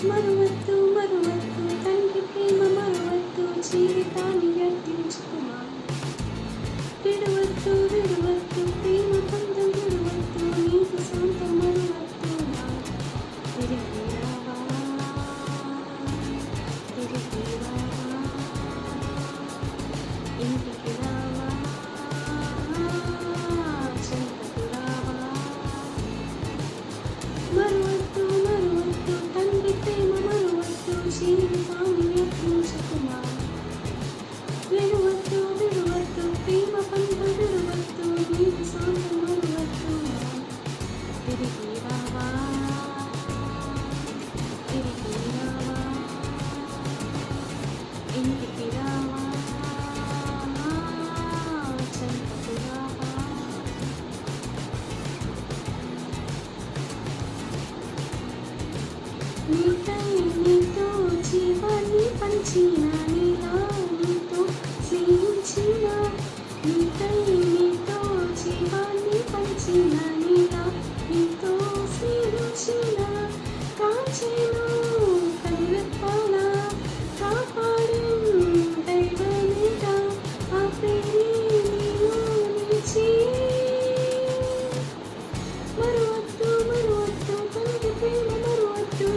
మరువద్దు మరువద్దు తండ్రి ప్రేమ మరువద్దు జీవితాన్ని వ్యర్థించుకుమా జీవాన్ని పంచిన నీలా నీతో స్నేహించిన కాచేను కనురెప్పాల కాపాడిన్ దైవమేగా ఆ ప్రేమే నిలిచి మరువద్దు మరువద్దు తండ్రి ప్రేమ మరువద్దు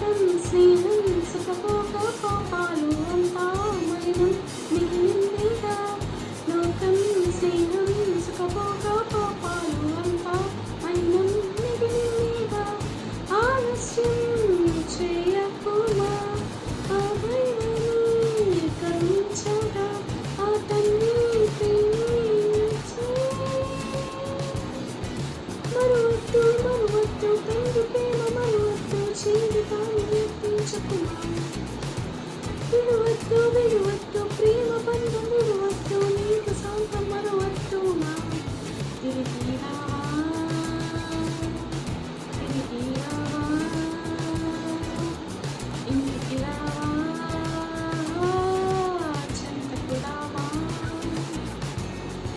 లోకం స్నేహం సుఖభోగ కోపాలు అంతా మైనం మిగిలిందిగా లోకం స్నేహం సుఖభోగ కోపాలు అంతా మైనం మిగిలిందిగా ఆలస్యం చేయకుమా ఆ కరుణించగా ఆ ప్రేమించి మరువద్దు మరువద్దు ప్రేమ జీవితాన్ని వ్యర్థించకుమా విడవద్దు విడవద్దు ప్రేమ